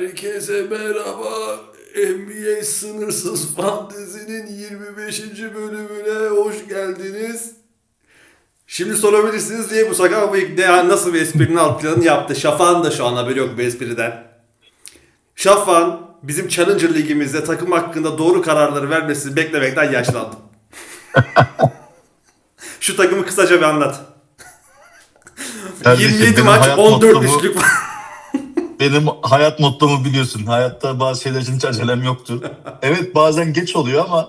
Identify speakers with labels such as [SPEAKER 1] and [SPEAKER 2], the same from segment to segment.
[SPEAKER 1] Herkese merhaba. NBA Sınırsız Fantezi'nin 25. bölümüne hoş geldiniz. Şimdi sorabilirsiniz diye bu sakal bıyık ne, nasıl bir esprinin alt planını yaptı. Şafak'ın da şu an haberi yok bu espriden. Şafak'ın bizim Challenger ligimizde takım hakkında doğru kararları vermesini beklemekten yaşlandım. şu takımı kısaca bir anlat.
[SPEAKER 2] Kardeşim,
[SPEAKER 1] 27
[SPEAKER 2] benim
[SPEAKER 1] maç
[SPEAKER 2] hayat
[SPEAKER 1] 14
[SPEAKER 2] mottomu-
[SPEAKER 1] üçlük
[SPEAKER 2] Benim hayat mottomu biliyorsun. Hayatta bazı şeyler için hiç acelem yoktu. Evet bazen geç oluyor ama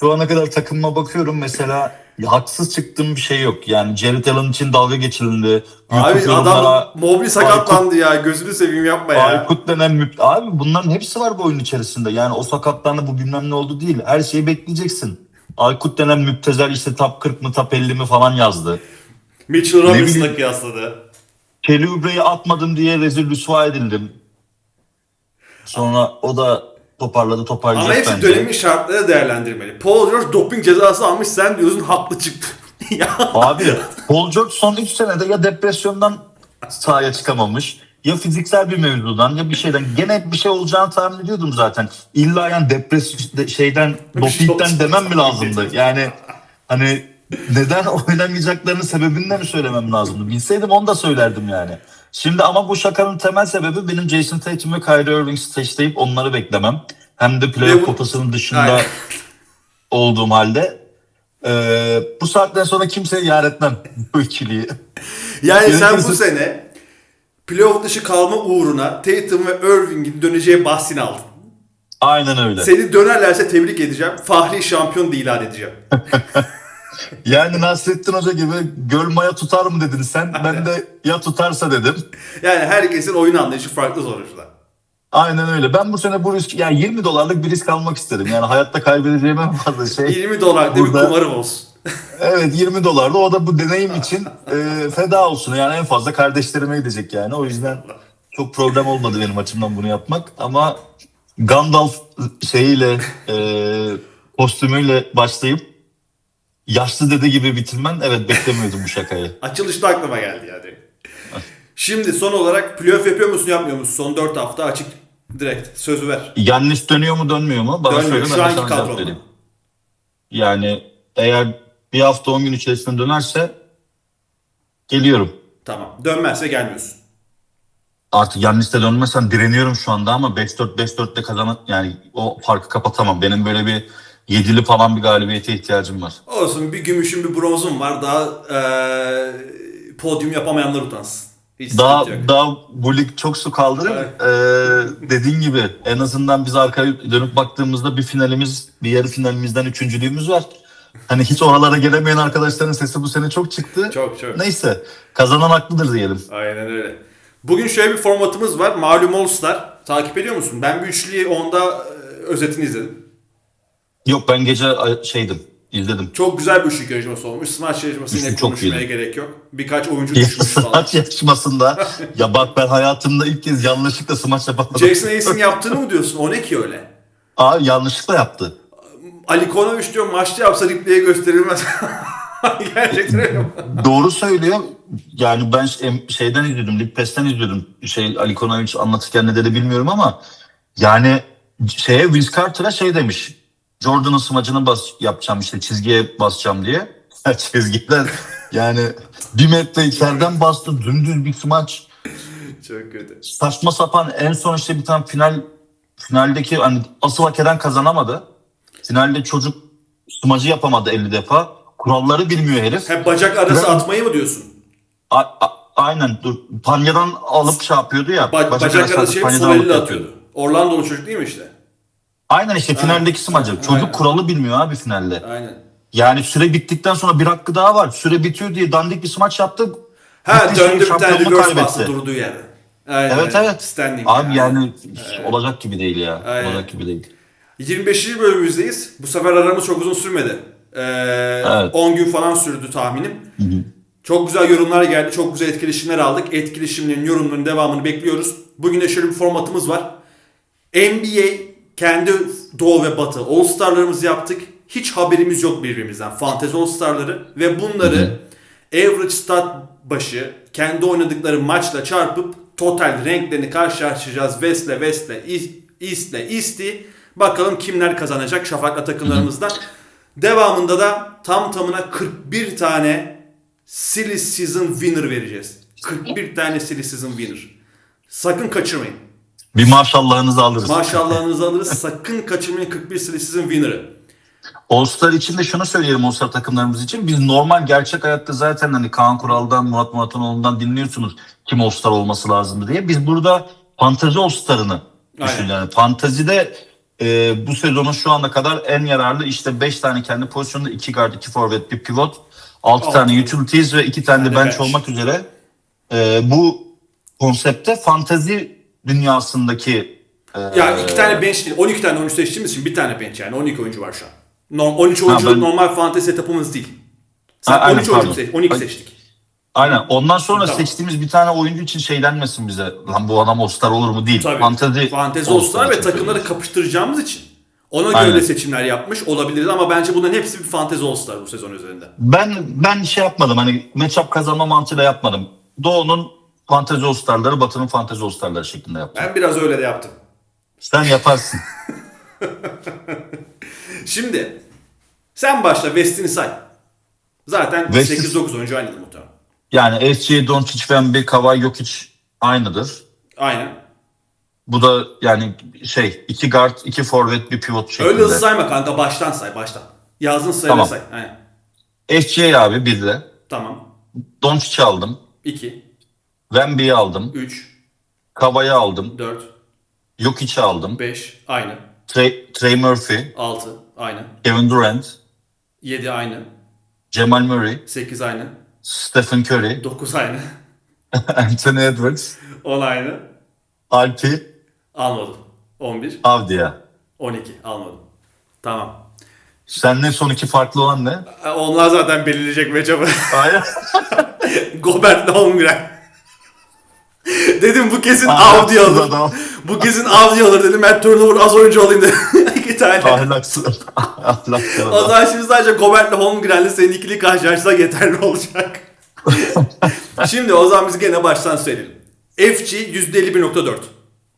[SPEAKER 2] şu ana kadar takımıma bakıyorum mesela haksız çıktığım bir şey yok. Yani Jared Allen için dalga geçildi. Büyük
[SPEAKER 1] Abi adam Mobley sakatlandı ya. Gözünü seveyim yapma ya.
[SPEAKER 2] Aykut denen müp... Abi bunların hepsi var bu oyun içerisinde. Yani o sakatlandı bu bilmem ne oldu değil. Her şeyi bekleyeceksin. Aykut denen müptezel işte top 40 mı top 50 mi falan yazdı.
[SPEAKER 1] Mitchell Robinson'la
[SPEAKER 2] bileyim.
[SPEAKER 1] kıyasladı.
[SPEAKER 2] Kelly Oubre'yi atmadım diye rezil rüsva edildim. Sonra o da toparladı toparlayacak
[SPEAKER 1] Ama hepsi
[SPEAKER 2] bence.
[SPEAKER 1] dönemin şartları değerlendirmeli. Paul George doping cezası almış sen diyorsun haklı çıktı. ya
[SPEAKER 2] Abi Paul George son 3 senede ya depresyondan sahaya çıkamamış ya fiziksel bir mevzudan ya bir şeyden gene bir şey olacağını tahmin ediyordum zaten. İlla yani depresyon şeyden
[SPEAKER 1] şey
[SPEAKER 2] dopingden demem mi lazımdı? Yani hani neden oynamayacaklarının sebebini de mi söylemem lazımdı? Bilseydim onu da söylerdim yani. Şimdi ama bu şakanın temel sebebi benim Jason Tatum ve Kyrie Irving stage'leyip onları beklemem. Hem de playoff potasının dışında
[SPEAKER 1] Aynen.
[SPEAKER 2] olduğum halde ee, bu saatten sonra kimseye yar etmem bu ikiliyi.
[SPEAKER 1] yani sen bu
[SPEAKER 2] Gerekirse-
[SPEAKER 1] sene playoff dışı kalma uğruna Tatum ve Irving'in döneceği bahsini aldın.
[SPEAKER 2] Aynen öyle.
[SPEAKER 1] Seni dönerlerse tebrik edeceğim. Fahri şampiyon ilan edeceğim.
[SPEAKER 2] Yani Nasrettin Hoca gibi göl maya tutar mı dedin sen? Ben de ya tutarsa dedim.
[SPEAKER 1] Yani herkesin oyun anlayışı farklı sonuçta.
[SPEAKER 2] Aynen öyle. Ben bu sene bu risk yani 20 dolarlık bir risk almak istedim. Yani hayatta kaybedeceğim en fazla şey.
[SPEAKER 1] 20 dolar bir
[SPEAKER 2] Burada-
[SPEAKER 1] kumarım olsun.
[SPEAKER 2] Evet 20 dolarla o da bu deneyim için e, feda olsun. Yani en fazla kardeşlerime gidecek yani. O yüzden çok problem olmadı benim açımdan bunu yapmak. Ama Gandalf şeyiyle e, kostümüyle başlayıp yaşlı dede gibi bitirmen evet beklemiyordum bu şakayı.
[SPEAKER 1] Açılışta aklıma geldi yani. Şimdi son olarak playoff yapıyor musun yapmıyor musun? Son 4 hafta açık direkt sözü ver.
[SPEAKER 2] Yanlış dönüyor mu dönmüyor mu? Bana
[SPEAKER 1] Dönmüyor.
[SPEAKER 2] söyle
[SPEAKER 1] Şu anki
[SPEAKER 2] vereyim. Yani eğer bir hafta 10 gün içerisinde dönerse geliyorum.
[SPEAKER 1] Tamam. Dönmezse gelmiyorsun.
[SPEAKER 2] Artık Yannis'te dönmesem direniyorum şu anda ama 5-4 5-4'te kazan yani o farkı kapatamam. Benim böyle bir yedili falan bir galibiyete ihtiyacım var.
[SPEAKER 1] Olsun bir gümüşün bir bronzun var. Daha eee podyum yapamayanlar utansın. Hiç
[SPEAKER 2] Daha daha bu lig çok su kaldırır. Ee, dediğin gibi en azından biz arkaya dönüp baktığımızda bir finalimiz, bir yarı finalimizden üçüncülüğümüz var. Hani hiç oralara gelemeyen arkadaşların sesi bu sene çok çıktı.
[SPEAKER 1] Çok çok.
[SPEAKER 2] Neyse kazanan haklıdır diyelim.
[SPEAKER 1] Aynen öyle. Bugün şöyle bir formatımız var. Malum All Star. Takip ediyor musun? Ben bir üçlüyü onda e, özetini izledim.
[SPEAKER 2] Yok ben gece şeydim izledim.
[SPEAKER 1] Çok güzel bir üçlük yarışması olmuş. Smash yarışması yine konuşmaya
[SPEAKER 2] iyiydi.
[SPEAKER 1] gerek yok. Birkaç oyuncu düşmüş falan.
[SPEAKER 2] Smaç yarışmasında ya bak ben hayatımda ilk kez yanlışlıkla smaç yapamadım.
[SPEAKER 1] Jason Hayes'in yaptığını mı diyorsun? O ne ki öyle?
[SPEAKER 2] Aa yanlışlıkla yaptı.
[SPEAKER 1] Ali Konovic diyor maçta yapsa replay'e gösterilmez. Gerçekten öyle?
[SPEAKER 2] Doğru söylüyor. Yani ben şey- şeyden izliyordum, Lig Pass'ten izliyordum. Şey Ali Konovic anlatırken ne dedi bilmiyorum ama yani şeye Vince Carter'a şey demiş. Jordan'ın smacını bas yapacağım işte çizgiye basacağım diye. Çizgiden yani bir metre içeriden bastı dümdüz bir smaç.
[SPEAKER 1] Çok kötü.
[SPEAKER 2] Saçma sapan en son işte bir tane final finaldeki hani asıl hak eden kazanamadı. Finalde çocuk smacı yapamadı 50 defa. Kuralları bilmiyor herif.
[SPEAKER 1] Hep bacak arası
[SPEAKER 2] Ben-
[SPEAKER 1] atmayı mı diyorsun?
[SPEAKER 2] A- a- aynen dur. Panyadan alıp şey yapıyordu ya.
[SPEAKER 1] Ba- bacak,
[SPEAKER 2] arası
[SPEAKER 1] arası şey
[SPEAKER 2] panyadan
[SPEAKER 1] sol
[SPEAKER 2] yapıyordu.
[SPEAKER 1] atıyordu. Orlando'lu çocuk değil mi işte?
[SPEAKER 2] Aynen işte finaldeki smacı. Çocuk
[SPEAKER 1] Aynen.
[SPEAKER 2] kuralı bilmiyor abi finalde.
[SPEAKER 1] Aynen.
[SPEAKER 2] Yani süre bittikten sonra bir hakkı daha var. Süre bitiyor diye dandik bir smaç yaptı.
[SPEAKER 1] Ha döndü bir tane reverse bastı durduğu yerde. Aynen.
[SPEAKER 2] Evet evet.
[SPEAKER 1] Standing.
[SPEAKER 2] Abi yani olacak gibi değil ya.
[SPEAKER 1] Aynen.
[SPEAKER 2] Olacak gibi değil.
[SPEAKER 1] 25. bölümümüzdeyiz. Bu sefer aramız çok uzun sürmedi. Ee,
[SPEAKER 2] Evet.
[SPEAKER 1] 10 gün falan sürdü tahminim. Çok güzel yorumlar geldi. Çok güzel etkileşimler aldık. Etkileşimlerin yorumlarının devamını bekliyoruz. Bugün de şöyle bir formatımız var. NBA kendi Doğu ve Batı All Star'larımızı yaptık. Hiç haberimiz yok birbirimizden. Fantezi All Star'ları ve bunları average stat başı kendi oynadıkları maçla çarpıp total renklerini karşılaştıracağız. West'le West'le, East- East'le East'i. Bakalım kimler kazanacak Şafak'la takımlarımızdan. Devamında da tam tamına 41 tane Silly Season Winner vereceğiz. 41 tane Silly Season Winner. Sakın kaçırmayın.
[SPEAKER 2] Bir maşallahınızı alırız.
[SPEAKER 1] Maşallahınızı alırız. Sakın kaçırmayın 41 Silly Season Winner'ı.
[SPEAKER 2] All-Star için de şunu söyleyelim All-Star takımlarımız için. Biz normal gerçek hayatta zaten hani Kaan Kural'dan, Murat Muratanoğlu'ndan dinliyorsunuz kim All-Star olması lazım diye. Biz burada Fantazi All-Star'ını düşün
[SPEAKER 1] Aynen.
[SPEAKER 2] yani. Fantazide e, bu sezonun şu ana kadar en yararlı işte 5 tane kendi pozisyonunda 2 guard, 2 forvet, bir pivot, 6
[SPEAKER 1] Altı.
[SPEAKER 2] tane utilities ve 2 tane de bench
[SPEAKER 1] bench.
[SPEAKER 2] olmak üzere e, bu konsepte fantazi dünyasındaki e,
[SPEAKER 1] Ya iki tane bench değil. 12 tane oyuncu seçtiğimiz için bir tane bench yani. 12 oyuncu var şu an. No- 13 oyuncu
[SPEAKER 2] ben-
[SPEAKER 1] normal fantezi setup'ımız değil. Sen
[SPEAKER 2] Ha, aynen,
[SPEAKER 1] 13 oyuncu seç, 12
[SPEAKER 2] Ay-
[SPEAKER 1] seçtik.
[SPEAKER 2] Aynen. Ondan sonra
[SPEAKER 1] Tamam.
[SPEAKER 2] seçtiğimiz bir tane oyuncu için şey denmesin bize. Lan bu adam All-Star olur mu değil.
[SPEAKER 1] Tabii.
[SPEAKER 2] Fantezi,
[SPEAKER 1] Fantezi All-Star ve takımları kapıştıracağımız için. Ona göre
[SPEAKER 2] Aynen.
[SPEAKER 1] de seçimler yapmış olabiliriz ama bence bunların hepsi bir Fantezi All-Star bu sezon üzerinde.
[SPEAKER 2] Ben ben şey yapmadım hani matchup kazanma mantığıyla yapmadım. Doğu'nun Fantezi All-Star'ları, Batı'nın Fantezi All-Star'ları şeklinde yaptım.
[SPEAKER 1] Ben biraz öyle de yaptım.
[SPEAKER 2] Sen yaparsın.
[SPEAKER 1] Şimdi sen başla West'ini say. Zaten
[SPEAKER 2] West'i-
[SPEAKER 1] 8-9 oyuncu aynıdır muhtemelen.
[SPEAKER 2] yani SC, Doncic, Wemby, Kawhi, Jokic aynıdır.
[SPEAKER 1] Aynen.
[SPEAKER 2] Bu da yani şey iki guard, iki forvet, bir pivot şeklinde.
[SPEAKER 1] Öyle hızlı sayma kanka baştan say baştan. Yazdığın sayıları
[SPEAKER 2] Tamam.
[SPEAKER 1] say. Aynen.
[SPEAKER 2] SC abi bir de.
[SPEAKER 1] Tamam.
[SPEAKER 2] Doncic'i aldım.
[SPEAKER 1] 2,
[SPEAKER 2] Wemby'yi aldım.
[SPEAKER 1] 3,
[SPEAKER 2] Kawhi'yi aldım.
[SPEAKER 1] 4,
[SPEAKER 2] Jokic'i aldım.
[SPEAKER 1] 5 aynı.
[SPEAKER 2] Trey, Trey Murphy,
[SPEAKER 1] 6 aynı.
[SPEAKER 2] Kevin Durant,
[SPEAKER 1] 7 aynı.
[SPEAKER 2] Jamal Murray,
[SPEAKER 1] 8 aynı.
[SPEAKER 2] Stephen Curry,
[SPEAKER 1] 9 aynı.
[SPEAKER 2] Anthony Edwards,
[SPEAKER 1] 10 aynı.
[SPEAKER 2] Alpi,
[SPEAKER 1] Almadım. 11,
[SPEAKER 2] Avdia.
[SPEAKER 1] 12 almadım. Tamam.
[SPEAKER 2] Seninle son iki farklı olan ne?
[SPEAKER 1] Onlar zaten belirleyecek matchup'ı.
[SPEAKER 2] Aynen.
[SPEAKER 1] Gobert'le Holmgren. dedim bu kesin
[SPEAKER 2] Ahlaksız
[SPEAKER 1] Avdi alır.
[SPEAKER 2] adam.
[SPEAKER 1] Bu kesin Avdi alır dedim. Ben turnover az oyuncu alayım dedim. İki tane.
[SPEAKER 2] Ahlaksız. Ahlaksız
[SPEAKER 1] O
[SPEAKER 2] adam.
[SPEAKER 1] zaman şimdi sadece Gobert'le Holmgren'le senin ikili karşılaşsa yeterli olacak. şimdi o zaman biz gene baştan söyleyelim. FC %51.4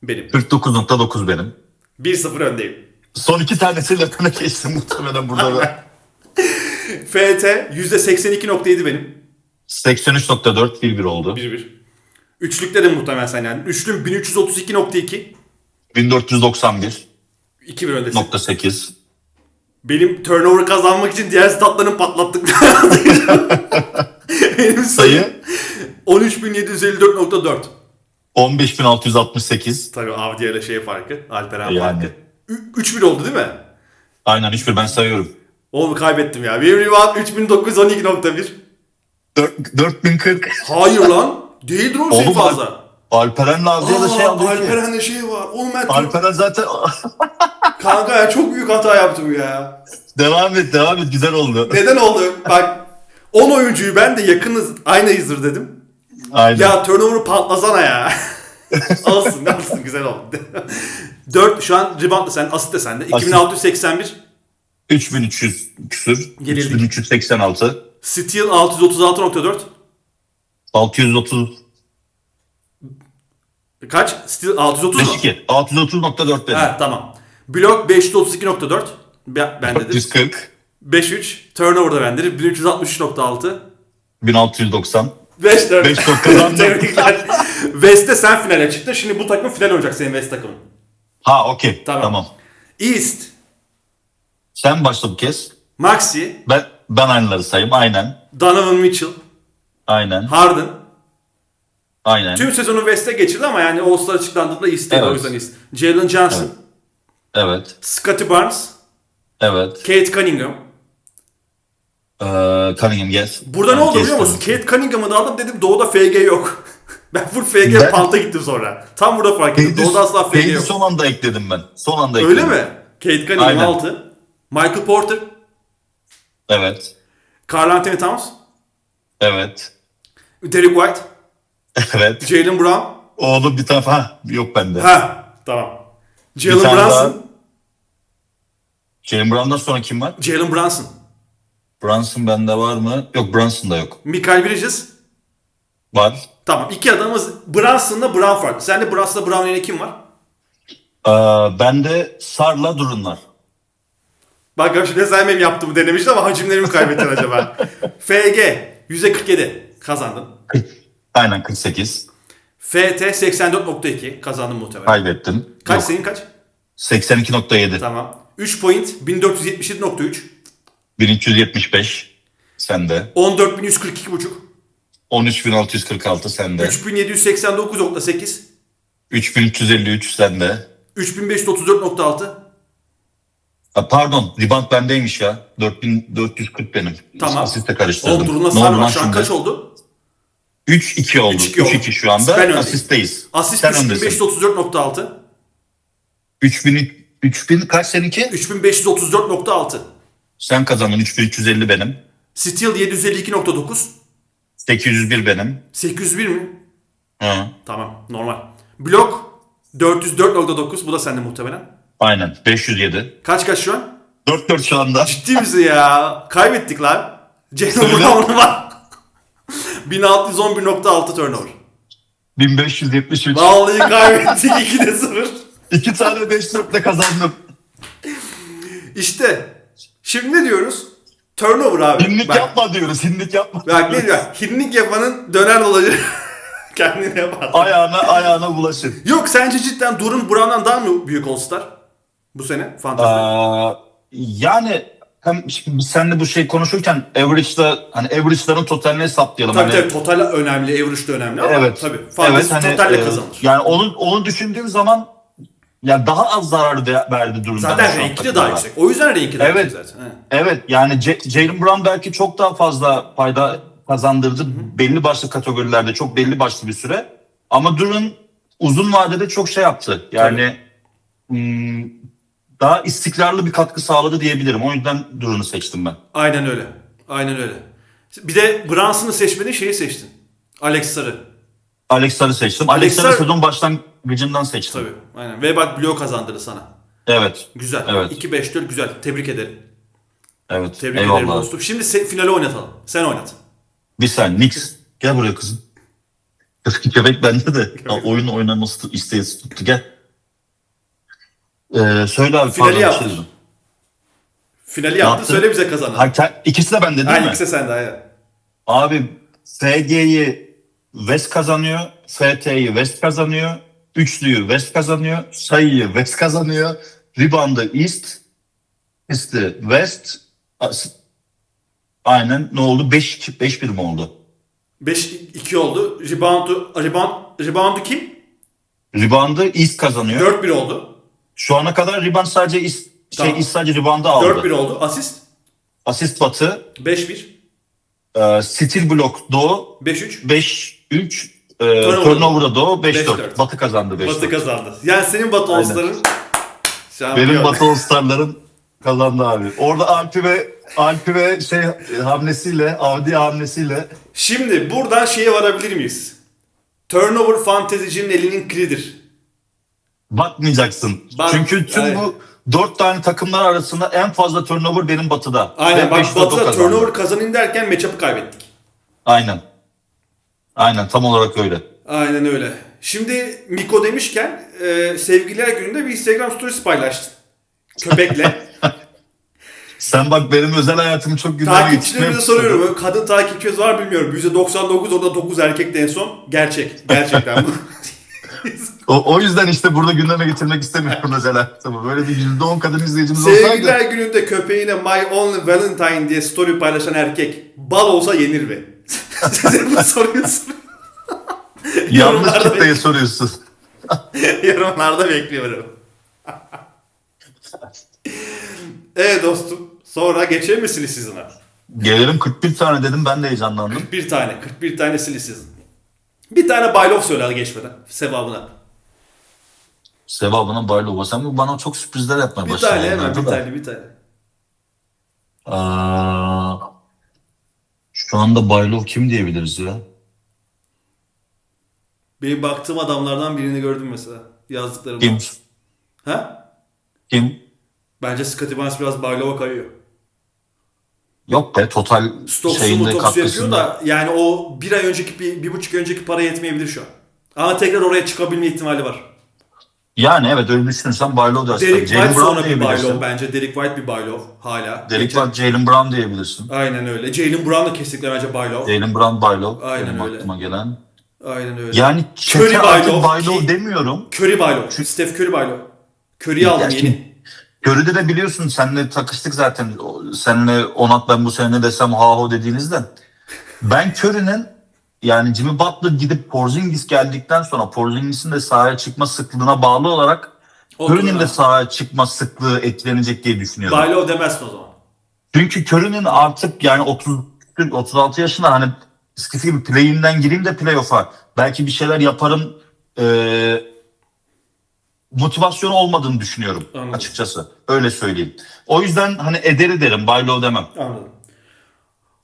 [SPEAKER 1] benim.
[SPEAKER 2] 49.9 benim.
[SPEAKER 1] 1-0 öndeyim.
[SPEAKER 2] Son iki tanesiyle bana geçtim muhtemelen burada da.
[SPEAKER 1] FT %82.7 benim.
[SPEAKER 2] 83.4 1-1 oldu.
[SPEAKER 1] 1-1. Üçlükte de muhtemelen sen yani. Üçlüm 1332.2.
[SPEAKER 2] 1491.8
[SPEAKER 1] 2-1 öndesin. Benim turnover kazanmak için diğer statlarını patlattık. Benim sayı
[SPEAKER 2] Sayı
[SPEAKER 1] 13.754.4.
[SPEAKER 2] 15.668.
[SPEAKER 1] Tabii Avdiya ile şey farkı. Alperen
[SPEAKER 2] Yani.
[SPEAKER 1] farkı. Ü- 3-1 oldu değil mi?
[SPEAKER 2] Aynen 3-1 ben sayıyorum.
[SPEAKER 1] Oğlum kaybettim ya. Benim rebound 3912.1.
[SPEAKER 2] Dört- 4040.
[SPEAKER 1] Hayır lan. Değildir oğlum senin
[SPEAKER 2] Oğlum
[SPEAKER 1] fazla.
[SPEAKER 2] Alperen Nazlı'ya da şey
[SPEAKER 1] Aa,
[SPEAKER 2] aldı ki.
[SPEAKER 1] Alperen'de şey var. Oğlum ben
[SPEAKER 2] Alperen zaten
[SPEAKER 1] kanka ya çok büyük hata yaptım ya.
[SPEAKER 2] devam et devam et güzel oldu.
[SPEAKER 1] Neden oldu? Bak 10 oyuncuyu ben de yakınız aynıyızdır dedim.
[SPEAKER 2] Aynen.
[SPEAKER 1] Ya turnover'ı patlasana ya. olsun olsun güzel oldu. 4 şu an rebound da sen asist de sende. 2681.
[SPEAKER 2] 3300 küsür.
[SPEAKER 1] Yenildik.
[SPEAKER 2] 3386.
[SPEAKER 1] Steal 636.4.
[SPEAKER 2] 630
[SPEAKER 1] Kaç? Steal 630 mu?
[SPEAKER 2] 52. 630.4 benim.
[SPEAKER 1] Ha tamam. Blok 532.4. Ben, bendedir.
[SPEAKER 2] 440.
[SPEAKER 1] 5-3. Turnover da bendedir. 1363.6.
[SPEAKER 2] 1690.
[SPEAKER 1] 5-4.
[SPEAKER 2] Beş dört kazandım.
[SPEAKER 1] Tebrikler. West'te sen finale çıktın. Şimdi bu takım final oynayacak senin West takımın.
[SPEAKER 2] Ha okey.
[SPEAKER 1] Tamam.
[SPEAKER 2] Tamam.
[SPEAKER 1] East.
[SPEAKER 2] Sen başla bu kez.
[SPEAKER 1] Maxi.
[SPEAKER 2] Ben ben aynıları sayayım. Aynen.
[SPEAKER 1] Donovan Mitchell.
[SPEAKER 2] Aynen.
[SPEAKER 1] Harden.
[SPEAKER 2] Aynen.
[SPEAKER 1] Tüm sezonu West'e geçirdi ama yani All-Star açıklandığında East'teydi
[SPEAKER 2] Evet.
[SPEAKER 1] o yüzden East. Jalen Johnson.
[SPEAKER 2] Evet.
[SPEAKER 1] Scottie Barnes.
[SPEAKER 2] Evet.
[SPEAKER 1] Kate Cunningham.
[SPEAKER 2] Ee, Cunningham yes.
[SPEAKER 1] Burada ne oldu biliyor musun? Kate Cunningham'ı da aldım dedim Doğu'da FG yok. ben full FG
[SPEAKER 2] Ben-
[SPEAKER 1] panta gittim sonra. Tam burada fark ettim. Doğu'da asla FG yok.
[SPEAKER 2] son anda ekledim ben. Son anda ekledim.
[SPEAKER 1] Öyle mi? Kate Cunningham
[SPEAKER 2] Aynen.
[SPEAKER 1] 6. Michael Porter.
[SPEAKER 2] Evet.
[SPEAKER 1] Carl Anthony Towns.
[SPEAKER 2] Evet.
[SPEAKER 1] Derek White.
[SPEAKER 2] Evet.
[SPEAKER 1] Jalen Brown.
[SPEAKER 2] Oğlum bir tane ha yok bende.
[SPEAKER 1] Ha tamam.
[SPEAKER 2] Bir
[SPEAKER 1] Jalen
[SPEAKER 2] tane
[SPEAKER 1] Brunson.
[SPEAKER 2] Jalen Brown'dan sonra kim var?
[SPEAKER 1] Jalen Brunson.
[SPEAKER 2] Brunson bende var mı? Yok Brunson da yok.
[SPEAKER 1] Michael Bridges.
[SPEAKER 2] Var.
[SPEAKER 1] Tamam. iki adamımız Brunson'la Brown farklı. Sende Brunson'la Brown yerine kim var?
[SPEAKER 2] Ee, bende Sar'la Durun var.
[SPEAKER 1] Bak ya şimdi sen benim yaptığımı denemiştin ama hacimlerimi kaybettin acaba. FG %47 kazandın.
[SPEAKER 2] Aynen 48.
[SPEAKER 1] FT 84.2 kazandın muhtemelen.
[SPEAKER 2] Kaybettim.
[SPEAKER 1] Kaç
[SPEAKER 2] Yok.
[SPEAKER 1] senin kaç?
[SPEAKER 2] 82.7.
[SPEAKER 1] Tamam. 3 point 1477.3.
[SPEAKER 2] 1375 sende.
[SPEAKER 1] 14.142.5.
[SPEAKER 2] 13646 sende.
[SPEAKER 1] 3789.8.
[SPEAKER 2] 3353 sende.
[SPEAKER 1] 3534.6.
[SPEAKER 2] Ha, pardon rebound bendeymiş ya. 4440 benim.
[SPEAKER 1] Tamam.
[SPEAKER 2] Asiste karıştırdım.
[SPEAKER 1] Oğlum durumda
[SPEAKER 2] Ne
[SPEAKER 1] sar
[SPEAKER 2] oldu lan
[SPEAKER 1] var. Şu an kaç oldu?
[SPEAKER 2] 3-2 oldu.
[SPEAKER 1] 3-2 oldu.
[SPEAKER 2] 3-2 şu anda.
[SPEAKER 1] Ben.
[SPEAKER 2] Asistteyiz.
[SPEAKER 1] Asist
[SPEAKER 2] Sen öndesin.
[SPEAKER 1] 3534.6.
[SPEAKER 2] 3000, 3000 kaç seninki?
[SPEAKER 1] 3534.6.
[SPEAKER 2] Sen kazandın 3350 benim.
[SPEAKER 1] Steel 752.9.
[SPEAKER 2] 801 benim.
[SPEAKER 1] 801 mi?
[SPEAKER 2] Hı.
[SPEAKER 1] Tamam normal. Blok 404.9 bu da sende muhtemelen.
[SPEAKER 2] Aynen 507.
[SPEAKER 1] Kaç kaç şu an?
[SPEAKER 2] 4-4 şu anda.
[SPEAKER 1] Ciddi misin ya? Kaybettik lan. Jalen
[SPEAKER 2] Söyle.
[SPEAKER 1] Brown var. 1611.6 turnover.
[SPEAKER 2] 1573.
[SPEAKER 1] Vallahi kaybettik 2'de 0.
[SPEAKER 2] 2 tane 5-4'le kazandım.
[SPEAKER 1] İşte şimdi ne diyoruz? Turnover abi.
[SPEAKER 2] Hinlik
[SPEAKER 1] Bak,
[SPEAKER 2] yapma diyoruz. Hinlik yapma.
[SPEAKER 1] bak ne diyor? Hinlik yapanın döner dolacı kendini yapar.
[SPEAKER 2] Ayağına ayağına bulaşın.
[SPEAKER 1] Yok sence cidden Durun Brown'dan daha mı büyük All-Star? Bu sene fantezide.
[SPEAKER 2] Aa, yani hem şimdi biz seninle bu şey konuşurken average'da hani average'ların totalini hesaplayalım.
[SPEAKER 1] tabii
[SPEAKER 2] hani,
[SPEAKER 1] tabii total önemli, average de önemli ama
[SPEAKER 2] Evet.
[SPEAKER 1] tabii. Fantezi
[SPEAKER 2] evet, hani,
[SPEAKER 1] totalle
[SPEAKER 2] e,
[SPEAKER 1] kazanır.
[SPEAKER 2] Yani onu onu düşündüğüm zaman ya daha az zarar de- verdi durumda.
[SPEAKER 1] Zaten renki de daha yüksek. O yüzden renki daha
[SPEAKER 2] Evet.
[SPEAKER 1] zaten. He.
[SPEAKER 2] Evet yani Jalen Brown belki çok daha fazla fayda kazandırdı belli başlı kategorilerde çok belli başlı bir süre. Ama Durun uzun vadede çok şey yaptı. Yani daha istikrarlı bir katkı sağladı diyebilirim. O yüzden Durun'u seçtim ben.
[SPEAKER 1] Aynen öyle. Aynen öyle. Bir de Brunson'ı seçmedin şeyi seçtin. Alex Sarı.
[SPEAKER 2] Alex Sar'ı seçtim.
[SPEAKER 1] Alex
[SPEAKER 2] Alex Sar'ı sezon başlangıcından seçtim.
[SPEAKER 1] Tabii. Aynen. Ve bak bloğu kazandırdı sana.
[SPEAKER 2] Evet.
[SPEAKER 1] Güzel.
[SPEAKER 2] Evet.
[SPEAKER 1] 2-5-4 güzel. Tebrik ederim.
[SPEAKER 2] Evet.
[SPEAKER 1] Tebrik ederim
[SPEAKER 2] Eyvallah.
[SPEAKER 1] dostum. Şimdi se- finali oynatalım. Sen oynat.
[SPEAKER 2] Bir saniye. Nix. Gel buraya kızım. Köpek bende de. Ya, oyun oynaması isteği tuttu. Gel. Ee, söyle abi.
[SPEAKER 1] Finali
[SPEAKER 2] pardon, bir
[SPEAKER 1] yaptı.
[SPEAKER 2] şey.
[SPEAKER 1] Finali yaptı.
[SPEAKER 2] yaptı?
[SPEAKER 1] Söyle bize kazanan.
[SPEAKER 2] Ha, ke- ikisi de bende değil mi?
[SPEAKER 1] ikisi sende aynen.
[SPEAKER 2] Abi FG'yi West kazanıyor. FT'yi West kazanıyor. Üçlüyü West kazanıyor. Sayıyı West kazanıyor. Rebound'ı East. East'i West. Aynen ne oldu? 5 5-1 mi oldu?
[SPEAKER 1] 5-2 oldu. Rebound'u, rebound, rebound'u kim?
[SPEAKER 2] Rebound'ı East kazanıyor.
[SPEAKER 1] 4-1 oldu.
[SPEAKER 2] Şu ana kadar rebound sadece East, şey
[SPEAKER 1] Tamam.
[SPEAKER 2] East sadece rebound'ı aldı.
[SPEAKER 1] 4-1 oldu. Asist
[SPEAKER 2] Asist Batı,
[SPEAKER 1] 5-1.
[SPEAKER 2] e, steal block Doğu,
[SPEAKER 1] 5-3.
[SPEAKER 2] 5-3, e,
[SPEAKER 1] Turnover.
[SPEAKER 2] turnover'da Doğu 5-4.
[SPEAKER 1] 5-4.
[SPEAKER 2] Batı kazandı 5-4.
[SPEAKER 1] Batı kazandı. Yani senin Batı. All-Star'ın
[SPEAKER 2] Benim Batı All-Star'larım kazandı abi. Orada Alpi ve Alpi ve şey hamlesiyle, Avdi hamlesiyle
[SPEAKER 1] Şimdi buradan şeye varabilir miyiz? Turnover fantezicinin elinin kiridir.
[SPEAKER 2] Bakmayacaksın.
[SPEAKER 1] Bak-
[SPEAKER 2] Çünkü tüm
[SPEAKER 1] Evet.
[SPEAKER 2] bu dört tane takımlar arasında en fazla turnover benim Batı'da.
[SPEAKER 1] Aynen
[SPEAKER 2] Ve
[SPEAKER 1] bak
[SPEAKER 2] 5-4 o
[SPEAKER 1] Batı'da
[SPEAKER 2] kazandı.
[SPEAKER 1] turnover kazanın derken matchup'ı kaybettik.
[SPEAKER 2] Aynen. Aynen tam olarak öyle.
[SPEAKER 1] Aynen öyle. Şimdi Miko demişken e, sevgililer gününde bir Instagram stories paylaştın. Köpekle.
[SPEAKER 2] Sen bak benim özel hayatımı çok gündeme
[SPEAKER 1] Takipçilerimize soruyorum. Böyle kadın takipçimiz var bilmiyorum. %99 orada 9 erkek de en son. Gerçek. Gerçekten bu.
[SPEAKER 2] O, o yüzden işte burada gündeme getirmek istemiyorum özel hayatımı. Böyle bir %10 kadın izleyicimiz olsaydı.
[SPEAKER 1] Sevgililer gününde köpeğine My Only Valentine diye story paylaşan erkek bal olsa yenir mi? Size bu soruyu.
[SPEAKER 2] Yanlış
[SPEAKER 1] Yorumlarda,
[SPEAKER 2] kitleye soruyorsun.
[SPEAKER 1] yorumlarda bekliyorum. evet dostum. Sonra geçer misiniz sizine?
[SPEAKER 2] Gelirim 41 tane dedim ben de heyecanlandım.
[SPEAKER 1] 41 tane. 41 tane silly season. Bir tane Bay Love söyle hadi geçmeden. Sevabına.
[SPEAKER 2] Sevabına Baylova. Sen bu bana çok sürprizler yapmaya
[SPEAKER 1] Bir
[SPEAKER 2] başladın.
[SPEAKER 1] tane hemen bir tane bir tane.
[SPEAKER 2] Aa, şu anda Baylov kim diyebiliriz ya?
[SPEAKER 1] Benim baktığım adamlardan birini gördüm mesela. Yazdıklarım.
[SPEAKER 2] Kim?
[SPEAKER 1] Ha?
[SPEAKER 2] Kim?
[SPEAKER 1] Bence Scottie Barnes biraz Bay Love'a kayıyor.
[SPEAKER 2] Yok be total
[SPEAKER 1] Stoksu
[SPEAKER 2] şeyinde
[SPEAKER 1] motoksu yapıyor
[SPEAKER 2] katkısında.
[SPEAKER 1] da yani o bir ay önceki bir, bir buçuk önceki para yetmeyebilir şu an. Ama tekrar oraya çıkabilme ihtimali var.
[SPEAKER 2] Yani evet öyle düşünürsen Baylov dersin.
[SPEAKER 1] Derek
[SPEAKER 2] Jalen
[SPEAKER 1] White
[SPEAKER 2] Brown
[SPEAKER 1] sonra bir
[SPEAKER 2] diyebilirsin.
[SPEAKER 1] Bence. Derek White bir Baylov hala.
[SPEAKER 2] Derek
[SPEAKER 1] Geçen-
[SPEAKER 2] White, Jalen Brown diyebilirsin.
[SPEAKER 1] Aynen öyle. Jalen Brown da kesinlikle bence Baylov.
[SPEAKER 2] Jalen Brown Baylov.
[SPEAKER 1] Aynen
[SPEAKER 2] benim
[SPEAKER 1] öyle.
[SPEAKER 2] aklıma gelen.
[SPEAKER 1] Aynen öyle.
[SPEAKER 2] Yani
[SPEAKER 1] Curry
[SPEAKER 2] çete artık
[SPEAKER 1] ki-
[SPEAKER 2] demiyorum.
[SPEAKER 1] Curry Baylov. Steph Curry Baylov. Curry'i aldım
[SPEAKER 2] Gerçi
[SPEAKER 1] yeni.
[SPEAKER 2] Curry'de de biliyorsun seninle takıştık zaten. Seninle Onat ben bu sene ne desem ha ho dediğinizden. Ben Curry'nin yani Jimmy Butler gidip Porzingis geldikten sonra Porzingis'in de sahaya çıkma sıklığına bağlı olarak Curry'nin de sahaya çıkma sıklığı etkilenecek diye düşünüyorum.
[SPEAKER 1] Baylov demezsin o zaman.
[SPEAKER 2] Çünkü Curry'nin artık yani 30 36 yaşında hani eskisi gibi play'inden gireyim de playoff'a belki bir şeyler yaparım e, motivasyonu olmadığını düşünüyorum
[SPEAKER 1] Anladım.
[SPEAKER 2] açıkçası. Öyle söyleyeyim. O yüzden hani ederi derim, Baylo demem.
[SPEAKER 1] Anladım.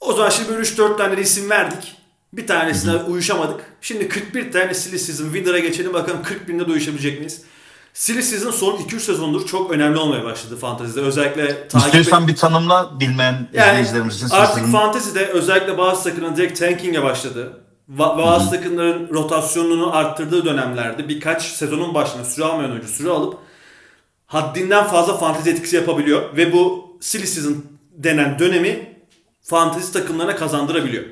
[SPEAKER 1] O zaman şimdi böyle 3-4 tane isim verdik. Bir tanesine uyuşamadık. Şimdi 41 tane Silly Season Winner'a geçelim. Bakalım 40 binde de uyuşabilecek miyiz? Silly Season son 2-3 sezondur çok önemli olmaya başladı fantezide. Özellikle takip
[SPEAKER 2] İstiyorsan bir tanımla bilmeyen
[SPEAKER 1] Yani
[SPEAKER 2] izleyicilerimiz için.
[SPEAKER 1] artık fantezide özellikle bazı takımların direkt tanking'e başladı. Va- bazı takımların rotasyonunu arttırdığı dönemlerde birkaç sezonun başına süre almayan oyuncu süre alıp haddinden fazla fantezi etkisi yapabiliyor. Ve bu silly season denen dönemi fantezi takımlarına kazandırabiliyor.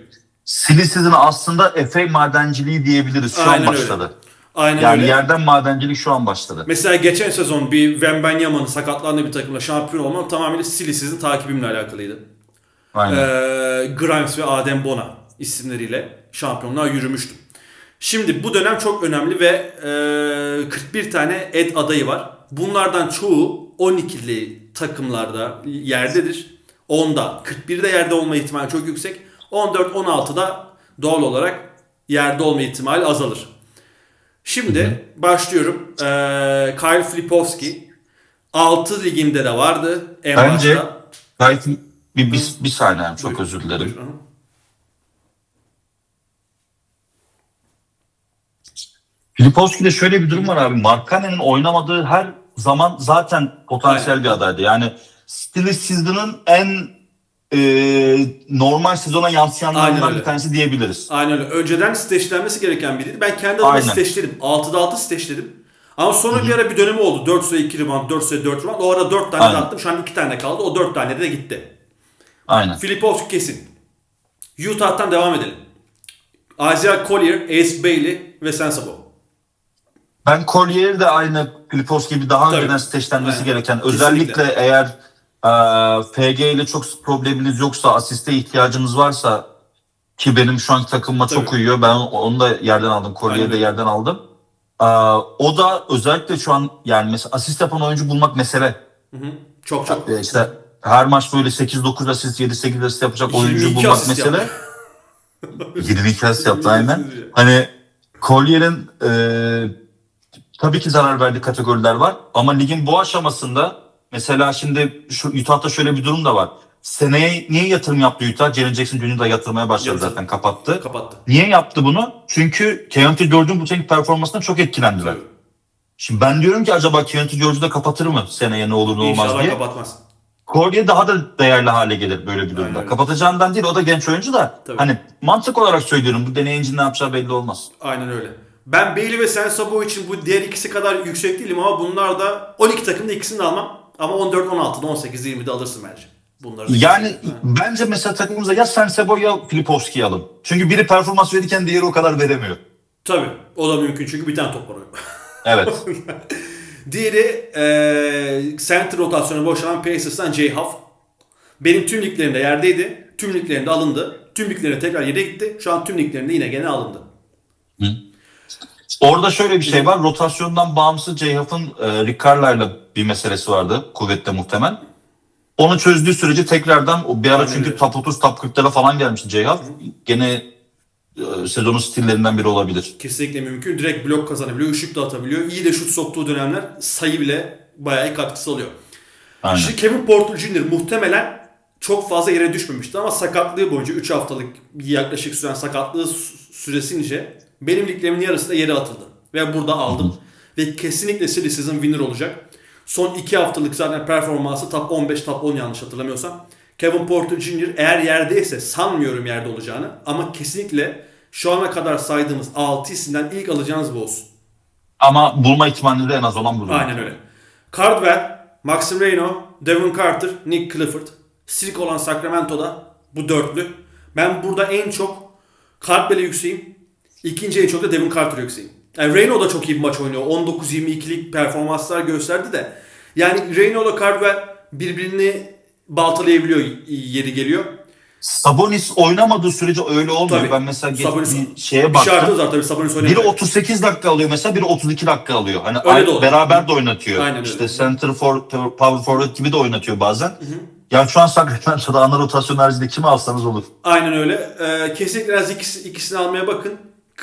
[SPEAKER 2] Silly Season aslında FA madenciliği diyebiliriz. Şu
[SPEAKER 1] Aynen
[SPEAKER 2] an
[SPEAKER 1] öyle.
[SPEAKER 2] başladı.
[SPEAKER 1] Aynen
[SPEAKER 2] Yani
[SPEAKER 1] öyle.
[SPEAKER 2] yerden madencilik şu an başladı.
[SPEAKER 1] Mesela geçen sezon bir Wembanyama'nın sakatlandığı bir takımla şampiyon olmam tamamıyla silly season takibimle alakalıydı.
[SPEAKER 2] Aynen.
[SPEAKER 1] Ee, Grimes ve Adem Bona isimleriyle şampiyonluğa yürümüştüm. Şimdi bu dönem çok önemli ve e, 41 tane ed adayı var. Bunlardan çoğu 12'li takımlarda yerdedir. 10'da 41'de yerde olma ihtimali çok yüksek. 14-16'da doğal olarak yerde olma ihtimali azalır. Şimdi başlıyorum. Ee, Kyle Flipowski 6 liginde de vardı en
[SPEAKER 2] Bence
[SPEAKER 1] başta.
[SPEAKER 2] gayet bir, bir, bir saniye çok özür dilerim.
[SPEAKER 1] Buyurun.
[SPEAKER 2] Filipowski'de şöyle bir durum var abi. Markkanen'in oynamadığı her zaman zaten potansiyel
[SPEAKER 1] Aynen.
[SPEAKER 2] bir adaydı. Yani Steelers Season'ın en e, normal sezona yansıyanlarından bir tanesi diyebiliriz.
[SPEAKER 1] Aynen öyle. Önceden steşlenmesi gereken biriydi. Ben kendi adıma
[SPEAKER 2] Aynen.
[SPEAKER 1] steşledim. 6'da 6 steşledim. Ama sonra bir ara bir dönemi oldu. 4 sayı 2 rebound, 4 sayı 4 rebound. O ara 4 tane
[SPEAKER 2] Aynen.
[SPEAKER 1] attım. Şu an 2 tane kaldı. O 4 tane de gitti.
[SPEAKER 2] Aynen.
[SPEAKER 1] Filipovski kesin. Utah'tan devam edelim. Isaiah Collier, Ace Bailey ve Sensabo.
[SPEAKER 2] Ben Collier'i de aynı Filipowski gibi daha
[SPEAKER 1] Tabii.
[SPEAKER 2] önceden steşlenmesi
[SPEAKER 1] Aynen.
[SPEAKER 2] gereken.
[SPEAKER 1] Kesinlikle.
[SPEAKER 2] Özellikle eğer e, FG ile çok probleminiz yoksa, asiste ihtiyacınız varsa ki benim şu anki takımıma çok
[SPEAKER 1] Tabii.
[SPEAKER 2] uyuyor. Ben onu da yerden aldım. Collier'i de yerden aldım. E, o da özellikle şu an yani mesela asist yapan oyuncu bulmak mesele.
[SPEAKER 1] Hı hı. Çok çok.
[SPEAKER 2] E, işte her maç böyle 8-9 asist, 7-8 asist yapacak oyuncu
[SPEAKER 1] 22
[SPEAKER 2] bulmak mesele.
[SPEAKER 1] yaptı.
[SPEAKER 2] 22 asist yaptı
[SPEAKER 1] 22
[SPEAKER 2] aynen. Hani Collier'in e, tabii ki zarar verdiği kategoriler var ama ligin bu aşamasında mesela şimdi şu Utah'ta şöyle bir durum da var. Seneye niye yatırım yaptı Utah? Jaren Jackson Jr. da yatırmaya başladı
[SPEAKER 1] Yatırım.
[SPEAKER 2] zaten kapattı.
[SPEAKER 1] Kapattı.
[SPEAKER 2] Niye yaptı bunu? Çünkü Keontae George'un bu seneki performansından çok etkilendiler.
[SPEAKER 1] Tabii.
[SPEAKER 2] Şimdi ben diyorum ki acaba Keontae George'u da kapatır mı seneye ne olur ne olmaz
[SPEAKER 1] İnşallah
[SPEAKER 2] diye.
[SPEAKER 1] kapatmaz.
[SPEAKER 2] Collier daha da değerli hale gelir böyle bir
[SPEAKER 1] Aynen
[SPEAKER 2] durumda.
[SPEAKER 1] öyle.
[SPEAKER 2] Kapatacağından değil o da genç oyuncu da.
[SPEAKER 1] Tabii.
[SPEAKER 2] Hani mantık olarak söylüyorum bu deneyinci ne yapacağı belli olmaz.
[SPEAKER 1] Aynen öyle. Ben Bailey ve Sensabo için bu diğer ikisi kadar yüksek değilim ama bunlar da 12 takımda ikisini de almam. Ama 14, 16'da, 18, 20'de alırsın bence. Bunları
[SPEAKER 2] Yani.
[SPEAKER 1] Ha.
[SPEAKER 2] bence mesela takımımıza ya Sensebo ya Filipowski'yi alın. Çünkü biri performans verirken diğeri o kadar veremiyor.
[SPEAKER 1] Tabii. O da mümkün çünkü bir tane top var.
[SPEAKER 2] Evet.
[SPEAKER 1] Diğeri eee center rotasyonu boşalan Pacers'tan Jay Huff. Benim tüm liglerimde yerdeydi. Tüm liglerinde alındı. Tüm liglerine tekrar yere gitti. Şu an tüm liglerinde yine gene alındı.
[SPEAKER 2] Orada şöyle bir şey var. Rotasyondan bağımsız Ceyhaf'ın e, Rick Carlisle'la bir meselesi vardı. Kuvvetle muhtemel. Onu çözdüğü sürece tekrardan o bir ara
[SPEAKER 1] Aynen
[SPEAKER 2] çünkü top 30 top 40'lara falan gelmişti Ceyhaf. Gene e, sezonun stillerinden biri olabilir.
[SPEAKER 1] Kesinlikle mümkün. Direkt blok kazanabiliyor. ışık da atabiliyor. İyi de şut soktuğu dönemler sayı bile bayağı katkısı alıyor.
[SPEAKER 2] Aynen.
[SPEAKER 1] Şimdi Kevin Porter Jr. muhtemelen çok fazla yere düşmemişti ama sakatlığı boyunca 3 haftalık yaklaşık süren sakatlığı sü- süresince benim liglerimin yarısı da yere atıldı. Ve burada aldım. Ve kesinlikle silly season winner olacak. Son 2 haftalık zaten performansı top 15 top 10 yanlış hatırlamıyorsam. Kevin Porter Jr. eğer yerdeyse sanmıyorum yerde olacağını ama kesinlikle şu ana kadar saydığımız 6 isimden ilk alacağınız bu olsun.
[SPEAKER 2] Ama bulma ihtimali de en az olan bulma.
[SPEAKER 1] Aynen öyle. Cardwell, Maxim Reyno, Devin Carter, Nick Clifford. Silk olan Sacramento'da bu dörtlü. Ben burada en çok Cardwell'e yükseğim. İkinci en çok da Devin Carter'a yükseğim. Yani Reyno da çok iyi bir maç oynuyor. 19-22'lik performanslar gösterdi de. Yani Reyno ile Cardwell birbirini baltalayabiliyor yeri geliyor.
[SPEAKER 2] Sabonis oynamadığı sürece öyle olmuyor.
[SPEAKER 1] Tabii.
[SPEAKER 2] Ben mesela geç
[SPEAKER 1] Sabonis-
[SPEAKER 2] bir şeye
[SPEAKER 1] Bir şartı
[SPEAKER 2] baktım.
[SPEAKER 1] var tabii Sabonis
[SPEAKER 2] Biri
[SPEAKER 1] oynayacak.
[SPEAKER 2] 38 dakika alıyor mesela, biri 32 dakika alıyor. Hani
[SPEAKER 1] Öyle de olur.
[SPEAKER 2] beraber de oynatıyor.
[SPEAKER 1] Aynen öyle.
[SPEAKER 2] işte center for power forward gibi de oynatıyor bazen. Yani şu an Sacramento'da ana rotasyon haricinde kimi alsanız olur.
[SPEAKER 1] Aynen öyle. Ee, kesinlikle ikisi, ikisini almaya bakın.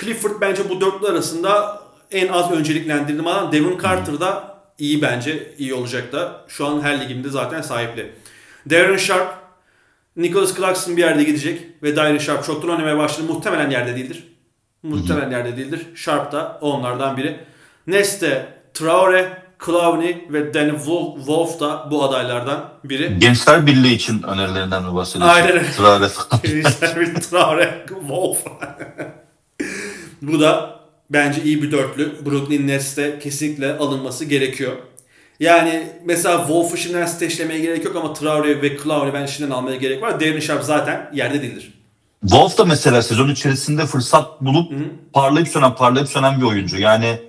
[SPEAKER 1] Clifford bence bu dörtlü arasında en az önceliklendirdim adam. Devin Carter da iyi bence. iyi olacak da. Şu an her ligimde zaten sahipli. Darren Sharp, Nicholas Clarkson bir yerde gidecek ve Darren Sharp çoktan oynamaya başladı. Muhtemelen yerde değildir. Muhtemelen yerde değildir. Sharp da onlardan biri. Neste, Traore, Clowney ve Danny Wolf, da bu adaylardan biri.
[SPEAKER 2] Gençler Birliği için önerilerinden mi bahsediyorsun?
[SPEAKER 1] Aynen öyle.
[SPEAKER 2] Traore falan.
[SPEAKER 1] Christian Traore, Wolf. Bu da bence iyi bir dörtlü. Brooklyn Nets'te kesinlikle alınması gerekiyor. Yani mesela Wolf'u şimdiden steşlemeye gerek yok ama Traore ve Clowney ben şimdiden almaya gerek var. Darren Sharp zaten yerde değildir.
[SPEAKER 2] Wolf da mesela sezon içerisinde fırsat bulup parlayıp sönen parlayıp sönen bir oyuncu. Yani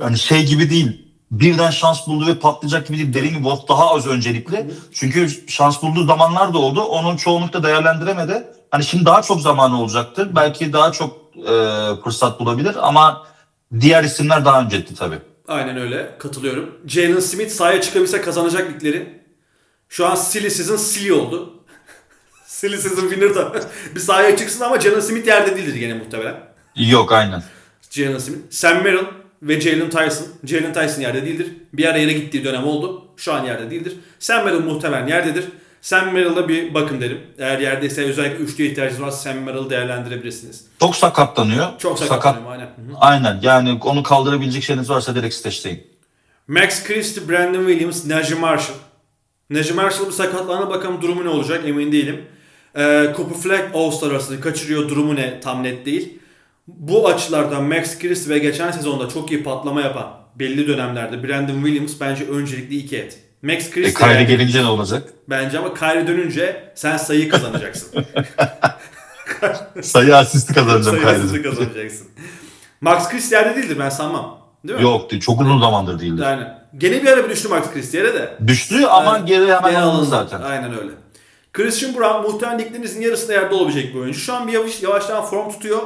[SPEAKER 2] hani şey gibi değil. Birden şans buldu ve patlayacak gibi değil. Dediğim gibi Wolf daha az öncelikli. Çünkü şans bulduğu zamanlar da oldu. Onun çoğunlukla değerlendiremedi. Hani şimdi daha çok zamanı olacaktır. Belki daha çok e, fırsat bulabilir ama diğer isimler daha öncelikli tabii.
[SPEAKER 1] Aynen öyle. Katılıyorum. Jalen Smith sahaya çıkabilse kazanacak ligleri. Şu an silly season silly oldu. silly season winner da. bir sahaya çıksın ama Jalen Smith yerde değildir gene muhtemelen.
[SPEAKER 2] Yok aynen.
[SPEAKER 1] Jalen Smith. Sam Merrill ve Jalen Tyson. Jalen Tyson yerde değildir. Bir ara yere gittiği dönem oldu. Şu an yerde değildir. Sam Merrill muhtemelen yerdedir. Sam Merrill'a bir bakın derim. Eğer yerdeyse özellikle üçlüye ihtiyacınız varsa Sam Merrill'ı değerlendirebilirsiniz.
[SPEAKER 2] Çok sakatlanıyor.
[SPEAKER 1] Çok
[SPEAKER 2] Sakat.
[SPEAKER 1] sakatlanıyor aynen. Hı hı.
[SPEAKER 2] Aynen yani onu kaldırabilecek şeyiniz varsa direkt steşleyin.
[SPEAKER 1] Max Christie, Brandon Williams, Najee Marshall. Najee Marshall bu sakatlanana bakalım durumu ne olacak emin değilim. Ee, Cooper Flag All-Star arasında kaçırıyor durumu ne tam net değil. Bu açılardan Max Christie ve geçen sezonda çok iyi patlama yapan belli dönemlerde Brandon Williams bence öncelikli iki et. Max
[SPEAKER 2] E,
[SPEAKER 1] Christie
[SPEAKER 2] Kyrie
[SPEAKER 1] yani-
[SPEAKER 2] gelince ne olacak?
[SPEAKER 1] bence ama Kyrie dönünce sen sayı kazanacaksın.
[SPEAKER 2] Sayı asisti kazanacağım
[SPEAKER 1] Sayısızı
[SPEAKER 2] Kyrie'de.
[SPEAKER 1] kazanacaksın. Max Christie yerde değildir ben sanmam. Değil mi?
[SPEAKER 2] Yok. Çok uzun zamandır değildi.
[SPEAKER 1] Yani gene bir ara bir düştü Max Christie yere de.
[SPEAKER 2] Düştü ama
[SPEAKER 1] Aynen.
[SPEAKER 2] geri hemen alındı. zaten.
[SPEAKER 1] Aynen öyle. Christian Brown muhtemelen liglerinizin yarısında yerde olabilecek bir oyuncu. Şu an bir yavaş, yavaştan form tutuyor.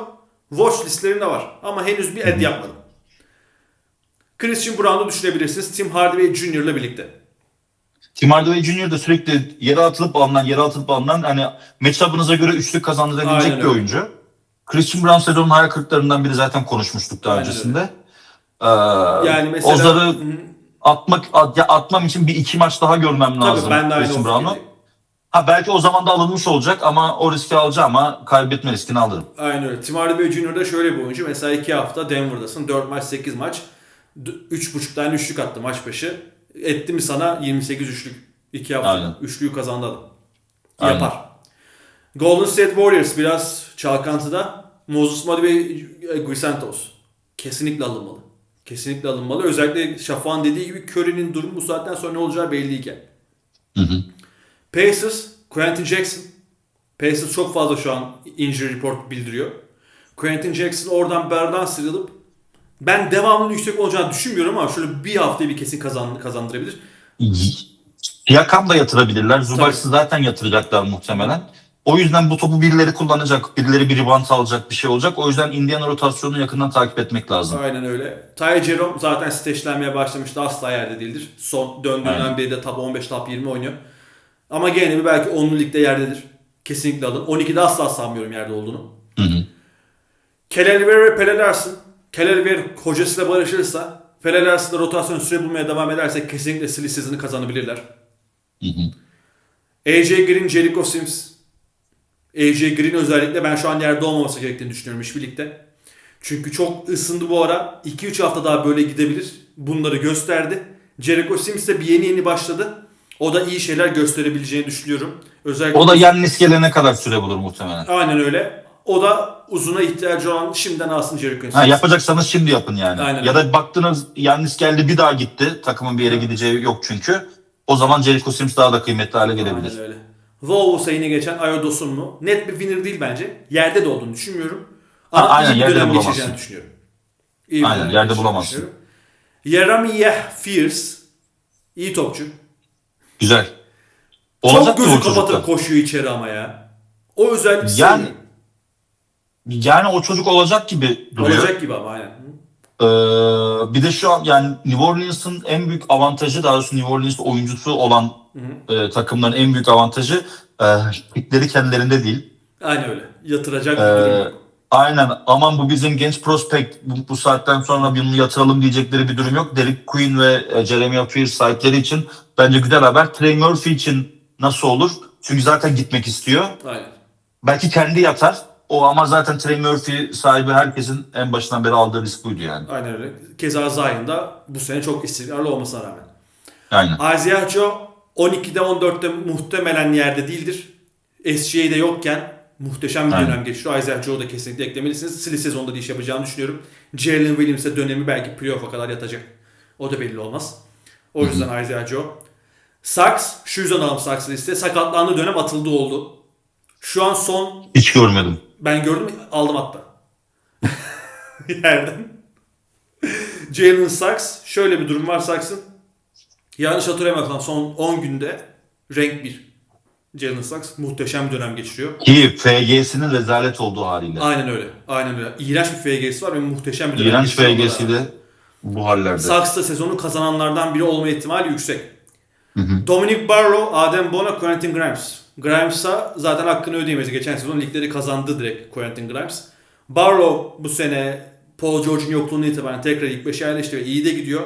[SPEAKER 1] Watch listlerinde var. Ama henüz bir ed yapmadım. Christian Brown'u düşünebilirsiniz. Tim Hardaway Jr. ile birlikte.
[SPEAKER 2] Tim Hardaway Jr. da sürekli yere atılıp alınan, yere atılıp alınan hani matchup'ınıza göre üçlük kazandırabilecek
[SPEAKER 1] Aynen
[SPEAKER 2] bir
[SPEAKER 1] öyle.
[SPEAKER 2] oyuncu. Christian Brown sezonun hayal kırıklarından biri zaten konuşmuştuk daha
[SPEAKER 1] Aynen
[SPEAKER 2] öncesinde. Ee,
[SPEAKER 1] Yani mesela...
[SPEAKER 2] Ozar'ı atmak at- ya atmam için bir iki maç daha görmem lazım
[SPEAKER 1] Tabii ben de aynı
[SPEAKER 2] Christian Brown'u. Ha belki o zaman da alınmış olacak ama o riski alacağım ama kaybetme riskini alırım.
[SPEAKER 1] Aynen öyle. Tim Hardaway Jr. da şöyle bir oyuncu. Mesela 2 hafta Denver'dasın. 4 maç 8 maç. 3.5 tane üçlük attı maç başı. Etti mi sana 28 üçlük. 2 hafta.
[SPEAKER 2] Aynen.
[SPEAKER 1] Üçlüyü kazandı adam.
[SPEAKER 2] Aynen.
[SPEAKER 1] Yapar. Golden State Warriors biraz çalkantıda. Moses Moody ve Guy Santos. Kesinlikle alınmalı. Kesinlikle alınmalı. Özellikle Şafak'ın dediği gibi Curry'nin durumu bu saatten sonra ne olacağı belliyken.
[SPEAKER 2] Hı hı.
[SPEAKER 1] Pacers, Quentin Jackson. Pacers çok fazla şu an injury report bildiriyor. Quentin Jackson oradan berdan sıyrılıp ben devamının yüksek olacağını düşünmüyorum ama şöyle bir haftayı bir kesin kazan, kazandırabilir.
[SPEAKER 2] Yakam da yatırabilirler. Zubaç'ı zaten yatıracaklar muhtemelen. O yüzden bu topu birileri kullanacak. Birileri bir rebound alacak bir şey olacak. O yüzden Indiana rotasyonunu yakından takip etmek lazım.
[SPEAKER 1] Aynen öyle. Ty Jerome zaten steşlenmeye başlamıştı. Asla yerde değildir. Son döndüğünden beri de top 15, top 20 oynuyor. Ama gene bir belki 10'lu ligde yerdedir. Kesinlikle alın. 12'de asla sanmıyorum yerde olduğunu.
[SPEAKER 2] Hı hı.
[SPEAKER 1] Kelelver ve Pele Larson. Kelelver hocasıyla barışırsa Pele Larson'da rotasyon süre bulmaya devam ederse kesinlikle silly season'ı kazanabilirler.
[SPEAKER 2] Hı hı.
[SPEAKER 1] AJ Green, Jericho Sims. AJ Green özellikle ben şu an yerde olmaması gerektiğini düşünüyorum iş birlikte. Çünkü çok ısındı bu ara. 2-3 hafta daha böyle gidebilir. Bunları gösterdi. Jericho Sims de bir yeni yeni başladı. O da iyi şeyler gösterebileceğini düşünüyorum. Özellikle
[SPEAKER 2] O da Yannis gelene kadar süre bulur muhtemelen.
[SPEAKER 1] aynen öyle. O da uzuna ihtiyacı olan şimdiden alsın Jericho
[SPEAKER 2] Ha, yapacaksanız şimdi yapın yani.
[SPEAKER 1] Aynen
[SPEAKER 2] ya da baktınız Yannis geldi bir daha gitti. Takımın bir yere gideceği yok çünkü. O zaman Jericho Sims daha da kıymetli hale gelebilir.
[SPEAKER 1] Aynen öyle. Volvo yine geçen Ayodos'un mu? Net bir winner değil bence. Yerde de olduğunu düşünmüyorum. Ama
[SPEAKER 2] Ha, aynen, yerde
[SPEAKER 1] dönem düşünüyorum. İyi
[SPEAKER 2] Aynen, yerde bulamazsın.
[SPEAKER 1] Jeremy Fierce. iyi topçu.
[SPEAKER 2] Güzel.
[SPEAKER 1] Çok
[SPEAKER 2] Olacak ki
[SPEAKER 1] gözü kapatıp koşuyor içeri ama ya. O özellik
[SPEAKER 2] Yani
[SPEAKER 1] seviyorum.
[SPEAKER 2] yani o çocuk olacak gibi duruyor.
[SPEAKER 1] Olacak gibi ama aynen.
[SPEAKER 2] Ee, bir de şu an yani New Orleans'ın en büyük avantajı daha doğrusu New Orleans oyuncusu olan e, takımların en büyük avantajı e, pikleri kendilerinde değil.
[SPEAKER 1] Aynen öyle. Yatıracak bir
[SPEAKER 2] Ee,
[SPEAKER 1] durum yok.
[SPEAKER 2] Aynen aman bu bizim genç prospect bu, bu saatten sonra bunu yatıralım diyecekleri bir durum yok. Derek Queen ve e, Jeremy Pierce sahipleri için bence güzel haber. Trey Murphy için nasıl olur? Çünkü zaten gitmek istiyor.
[SPEAKER 1] Aynen.
[SPEAKER 2] Belki kendi yatar. O ama zaten Trey Murphy sahibi herkesin en başından beri aldığı risk buydu yani.
[SPEAKER 1] Aynen öyle. Keza Zion da bu sene çok istikrarlı olmasına rağmen.
[SPEAKER 2] Aynen.
[SPEAKER 1] Isaiah Joe 12'de 14'te muhtemelen yerde değildir. SGA'de yokken muhteşem bir
[SPEAKER 2] Aynen.
[SPEAKER 1] dönem geçiriyor. Isaiah Joe'u da kesinlikle eklemelisiniz. Sili sezonda da iş yapacağını düşünüyorum. Jalen Williams'e dönemi belki playoff'a kadar yatacak. O da belli olmaz. O yüzden Isaiah Joe. Saks, şu yüzden alım Saks liste. Sakatlandığı dönem atıldı oldu. Şu an son
[SPEAKER 2] Hiç görmedim.
[SPEAKER 1] ben gördüm aldım hatta. Yerden. Jalen Sachs. Şöyle bir durum var Saks'ın. Yanlış hatırlamıyorsam son 10 günde renk 1. Jalen Sachs muhteşem bir dönem geçiriyor.
[SPEAKER 2] Ki FG'sinin rezalet olduğu haliyle.
[SPEAKER 1] Aynen öyle. Aynen öyle. İğrenç bir FG'si var ve muhteşem bir dönem
[SPEAKER 2] İğrenç
[SPEAKER 1] geçiriyor.
[SPEAKER 2] FG'si de bu hallerde.
[SPEAKER 1] Sachs da sezonu kazananlardan biri olma ihtimali yüksek. Dominic Barrow, Adem Bona, Quentin Grimes. Grimes'a zaten hakkını ödeyemedi. Geçen sezon ligleri kazandı direkt Quentin Grimes. Barrow bu sene Paul George'un yokluğunu itibaren tekrar ilk beşe yerleşti ve iyi de gidiyor.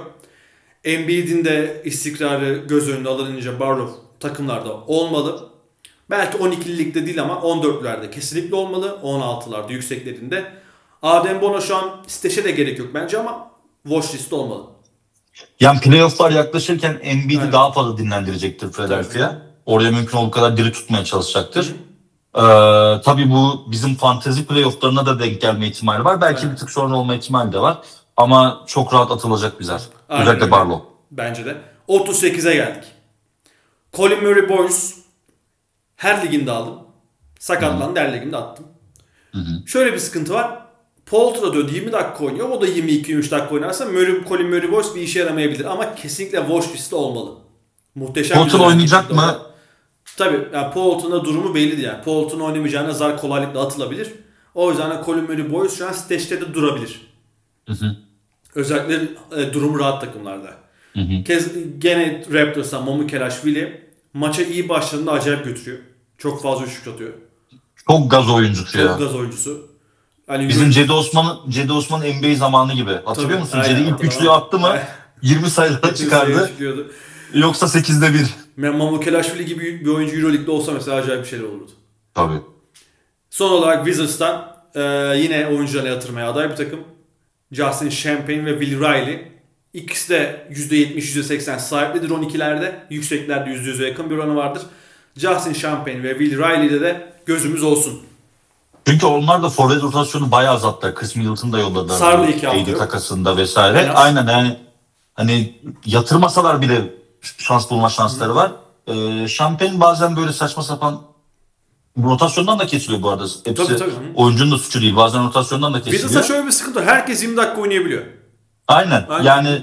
[SPEAKER 1] Embiid'in de istikrarı göz önünde alınınca Barrow takımlarda olmalı. Belki 12'li ligde değil ama 14'lerde kesinlikle olmalı. 16'larda yükseklerinde. Adem Bona şu an steşe de gerek yok bence ama watch list olmalı.
[SPEAKER 2] Yani playofflar yaklaşırken Embiid'i
[SPEAKER 1] Aynen.
[SPEAKER 2] daha fazla dinlendirecektir Philadelphia. Oraya mümkün olduğu kadar diri tutmaya çalışacaktır. Ee, tabii bu bizim fantezi playofflarına da denk gelme ihtimali var. Belki
[SPEAKER 1] Aynen.
[SPEAKER 2] bir tık sonra olma ihtimali de var. Ama çok rahat atılacak bizer.
[SPEAKER 1] Aynen
[SPEAKER 2] Özellikle
[SPEAKER 1] öyle.
[SPEAKER 2] Barlow.
[SPEAKER 1] Bence de. 38'e geldik. Colin Murray Boys her liginde aldım. Sakatlandı her liginde attım. Şöyle bir sıkıntı var. Poltra döndü 20 dakika oynuyor. O da 22-23 dakika oynarsa Murray, Colin Murray Boys bir işe yaramayabilir. Ama kesinlikle watch liste olmalı. Muhteşem dönem
[SPEAKER 2] oynayacak mı?
[SPEAKER 1] orada. Tabii. Yani Polton'un da durumu belli yani. Polton oynamayacağına zar kolaylıkla atılabilir. O yüzden de Colin Murray Boys şu an stage'de de durabilir. Özellikle e, durumu rahat takımlarda. Kez, gene Raptors'tan Momu Kelashvili maça iyi başladığında acayip götürüyor. Çok fazla üçlük atıyor.
[SPEAKER 2] Çok gaz oyuncusu ya.
[SPEAKER 1] Çok gaz oyuncusu. Hani
[SPEAKER 2] Bizim Cedi Osman'ın Cedi Osman'ın NBA zamanı gibi. Hatırlıyor
[SPEAKER 1] Tabii,
[SPEAKER 2] musun?
[SPEAKER 1] aynen,
[SPEAKER 2] Cedi ilk üçlüyü attı mı
[SPEAKER 1] Aynen.
[SPEAKER 2] 20 sayılara çıkardı. Yoksa 8'de 1.
[SPEAKER 1] Ben Momu Kelashvili gibi bir oyuncu Euroleague'de olsa mesela acayip bir şeyler olurdu.
[SPEAKER 2] Tabii.
[SPEAKER 1] Son olarak Wizards'tan e, yine oyuncularına yatırmaya aday bir takım. Justin Champagne ve Will Riley. İkisi de %70, %80 sahiplidir 12'lerde. Yükseklerde %100'e yakın bir oranı vardır. Justin Champagne ve Will Riley'de de gözümüz olsun.
[SPEAKER 2] Çünkü onlar da forvet rotasyonu bayağı azalttılar. Chris Middleton da yolladılar.
[SPEAKER 1] Sardı iki hafta
[SPEAKER 2] takasında vesaire.
[SPEAKER 1] En az.
[SPEAKER 2] Aynen yani hani yatırmasalar bile şans bulma şansları var. Ee, Champagne bazen böyle saçma sapan rotasyondan da kesiliyor bu arada. Hepsi
[SPEAKER 1] Tabii, tabii.
[SPEAKER 2] oyuncunun da suçu değil. Bazen rotasyondan da kesiliyor.
[SPEAKER 1] Wizards'ta şöyle bir sıkıntı. Herkes 20 dakika oynayabiliyor.
[SPEAKER 2] Aynen.
[SPEAKER 1] Aynen.
[SPEAKER 2] Yani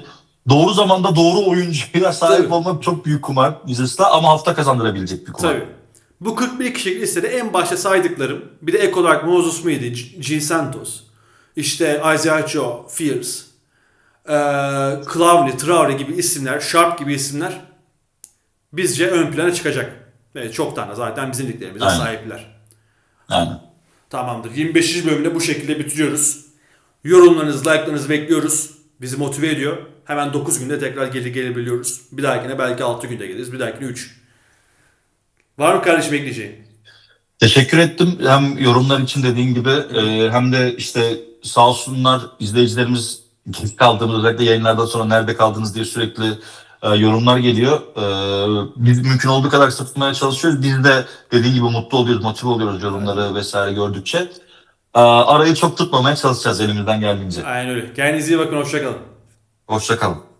[SPEAKER 2] doğru zamanda doğru oyuncuya sahip
[SPEAKER 1] Tabii.
[SPEAKER 2] olmak çok büyük kumar Wizards'ta ama hafta kazandırabilecek bir kumar.
[SPEAKER 1] Tabii. Bu 41 kişilik listede en başta saydıklarım bir de ek olarak Moses Moody, G. Santos, işte Isaiah Joe, Fierce, eee Clowney, Traore gibi isimler, Sharp gibi isimler bizce ön plana çıkacak. Evet, çok tane zaten bizim liglerimize
[SPEAKER 2] Aynen.
[SPEAKER 1] sahipler.
[SPEAKER 2] Aynen.
[SPEAKER 1] Tamamdır. 25. bölümde bu şekilde bitiriyoruz. Yorumlarınızı, like'larınızı bekliyoruz. Bizi motive ediyor. Hemen 9 günde tekrar geri gelebiliyoruz. Bir dahakine belki 6 günde geliriz. Bir dahakine 3. Var mı kardeşim ekleyeceğin?
[SPEAKER 2] Teşekkür ettim. Hem yorumlar için dediğin gibi e, hem de işte sağ olsunlar izleyicilerimiz geç kaldığımız özellikle yayınlardan sonra nerede kaldınız diye sürekli e, yorumlar geliyor. E, biz mümkün olduğu kadar kısa tutmaya çalışıyoruz. Biz de dediğin gibi mutlu oluyoruz, motive oluyoruz yorumları vesaire gördükçe. E, arayı çok tutmamaya çalışacağız elimizden geldiğince.
[SPEAKER 1] Aynen öyle. Kendinize iyi bakın. Hoşçakalın.
[SPEAKER 2] Hoşçakalın.